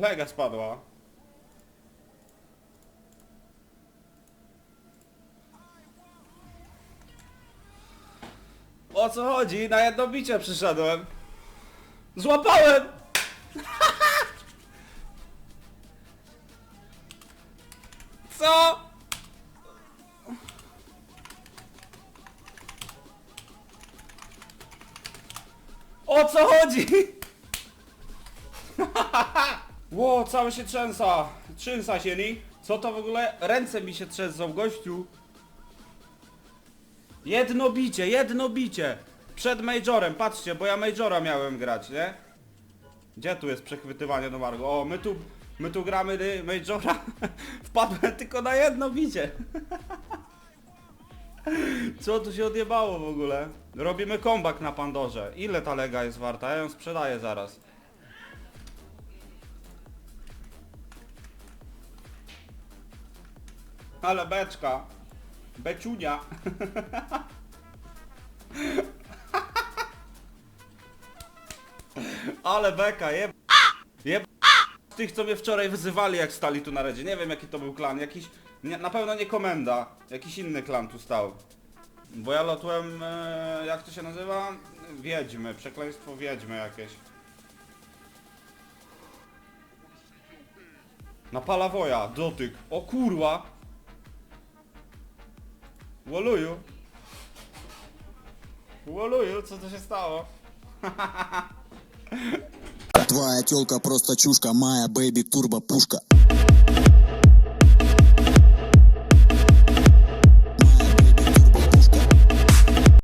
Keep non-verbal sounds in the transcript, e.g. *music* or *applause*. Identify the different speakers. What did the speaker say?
Speaker 1: Lega spadła. O co chodzi? Na jedno bicie przyszedłem. Złapałem! *laughs* Co? O co chodzi? *laughs* Ło, cały się trzęsa. Trzęsa się, ni? Co to w ogóle? Ręce mi się trzęsą, gościu. Jedno bicie, jedno bicie. Przed Majorem, patrzcie, bo ja Majora miałem grać, nie? Gdzie tu jest przechwytywanie do Margo? O, my tu, my tu gramy y, Majora. *laughs* Wpadłem tylko na jedno bicie. *laughs* Co tu się odjebało w ogóle? Robimy comeback na Pandorze. Ile ta lega jest warta? Ja ją sprzedaję zaraz. Ale beczka. Beciunia. Ale beka, jeb... Jeb... Tych, co mnie wczoraj wyzywali, jak stali tu na redzie. Nie wiem, jaki to był klan. Jakiś... Nie, na pewno nie komenda. Jakiś inny klan tu stał. Bo ja lotłem... E, jak to się nazywa? Wiedźmy. Przekleństwo wiedźmy jakieś. Na palawoja. Dotyk. O kurwa! Woluju. Woluju, co to się stało? *laughs*
Speaker 2: Твоя телка просто чушка, моя бэйби турбо пушка.